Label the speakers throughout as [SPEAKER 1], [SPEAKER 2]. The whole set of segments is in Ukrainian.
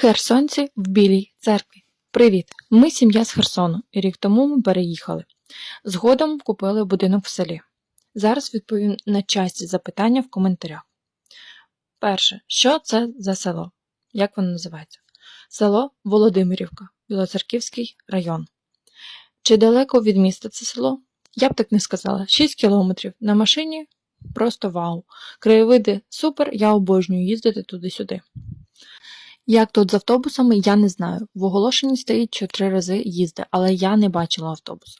[SPEAKER 1] Херсонці в Білій церкві. Привіт! Ми сім'я з Херсону, і рік тому ми переїхали. Згодом купили будинок в селі. Зараз відповім на часті запитання в коментарях. Перше, що це за село? Як воно називається? Село Володимирівка, Білоцерківський район. Чи далеко від міста це село? Я б так не сказала. 6 кілометрів на машині просто вау. Краєвиди супер, я обожнюю їздити туди-сюди. Як тут з автобусами, я не знаю. В оголошенні стоїть, що три рази їзди, але я не бачила автобуса.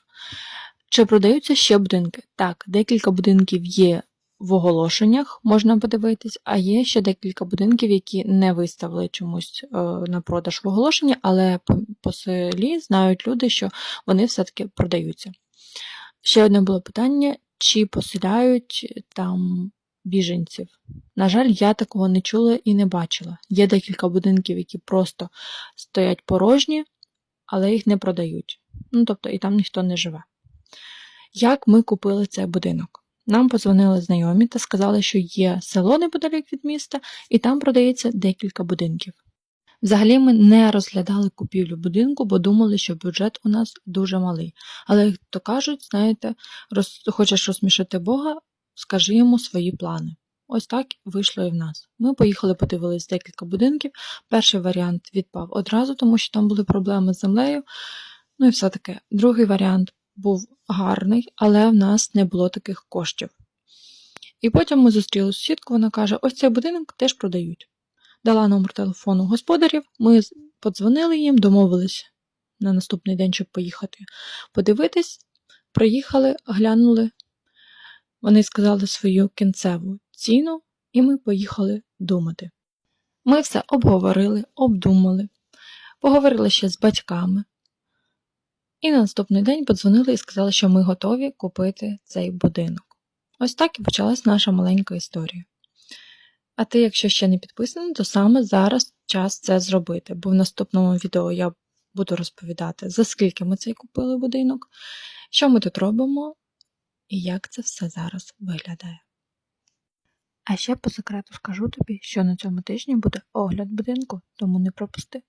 [SPEAKER 1] Чи продаються ще будинки? Так, декілька будинків є в оголошеннях, можна подивитись, а є ще декілька будинків, які не виставили чомусь е, на продаж в оголошенні, але по, селі знають люди, що вони все-таки продаються. Ще одне було питання: чи поселяють там біженців? На жаль, я такого не чула і не бачила. Є декілька будинків, які просто стоять порожні, але їх не продають. Ну, тобто, і там ніхто не живе. Як ми купили цей будинок? Нам подзвонили знайомі та сказали, що є село неподалік від міста, і там продається декілька будинків. Взагалі ми не розглядали купівлю будинку, бо думали, що бюджет у нас дуже малий. Але, як то кажуть, знаєте, роз... хочеш розсмішити Бога, скажи йому свої плани. Ось так вийшло і в нас. Ми поїхали, подивились декілька будинків. Перший варіант відпав одразу, тому що там були проблеми з землею. Ну і все таке. Другий варіант був гарний, але в нас не було таких коштів. І потім ми зустріли сусідку, вона каже: ось цей будинок теж продають. Дала номер телефону господарів, ми подзвонили їм, домовились на наступний день, щоб поїхати подивитись. Приїхали, глянули. Вони сказали свою кінцеву ціну, і ми поїхали думати. Ми все обговорили, обдумали, поговорили ще з батьками. І на наступний день подзвонили і сказали, що ми готові купити цей будинок. Ось так і почалась наша маленька історія. А ти, якщо ще не підписаний, то саме зараз час це зробити, бо в наступному відео я буду розповідати, за скільки ми цей купили будинок, що ми тут робимо і як це все зараз виглядає. А ще по секрету скажу тобі, що на цьому тижні буде огляд будинку, тому не пропусти.